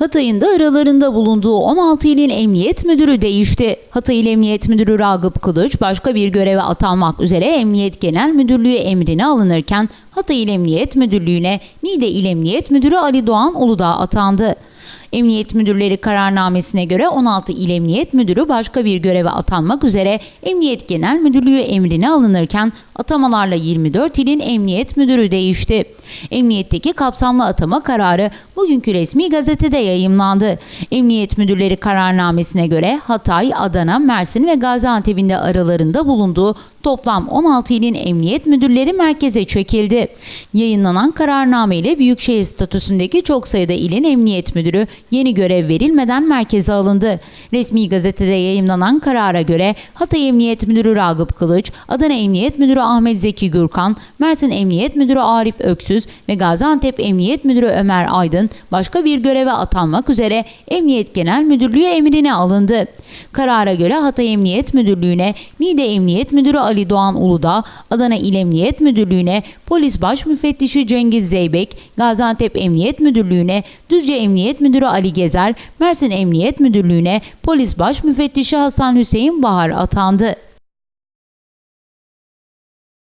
Hatay'ın da aralarında bulunduğu 16 ilin emniyet müdürü değişti. Hatay İl Emniyet Müdürü Ragıp Kılıç başka bir göreve atanmak üzere Emniyet Genel Müdürlüğü emrine alınırken Hatay İl Emniyet Müdürlüğü'ne Niğde İl Emniyet Müdürü Ali Doğan Uludağ atandı. Emniyet Müdürleri kararnamesine göre 16 İl Emniyet Müdürü başka bir göreve atanmak üzere Emniyet Genel Müdürlüğü emrine alınırken atamalarla 24 ilin Emniyet Müdürü değişti. Emniyetteki kapsamlı atama kararı bugünkü resmi gazetede yayımlandı. Emniyet Müdürleri kararnamesine göre Hatay, Adana, Mersin ve Gaziantep'in de aralarında bulunduğu toplam 16 ilin emniyet müdürleri merkeze çekildi. Yayınlanan kararname ile Büyükşehir statüsündeki çok sayıda ilin emniyet müdürü yeni görev verilmeden merkeze alındı. Resmi gazetede yayımlanan karara göre Hatay Emniyet Müdürü Ragıp Kılıç, Adana Emniyet Müdürü Ahmet Zeki Gürkan, Mersin Emniyet Müdürü Arif Öksüz ve Gaziantep Emniyet Müdürü Ömer Aydın başka bir göreve atanmak üzere Emniyet Genel Müdürlüğü emrine alındı. Karara göre Hatay Emniyet Müdürlüğü'ne Niğde Emniyet Müdürü Ali Doğan Uludağ, Adana İl Emniyet Müdürlüğü'ne Polis Baş Müfettişi Cengiz Zeybek, Gaziantep Emniyet Müdürlüğü'ne Düzce Emniyet Müdürü Ali Gezer, Mersin Emniyet Müdürlüğü'ne Polis Baş Müfettişi Hasan Hüseyin Bahar atandı.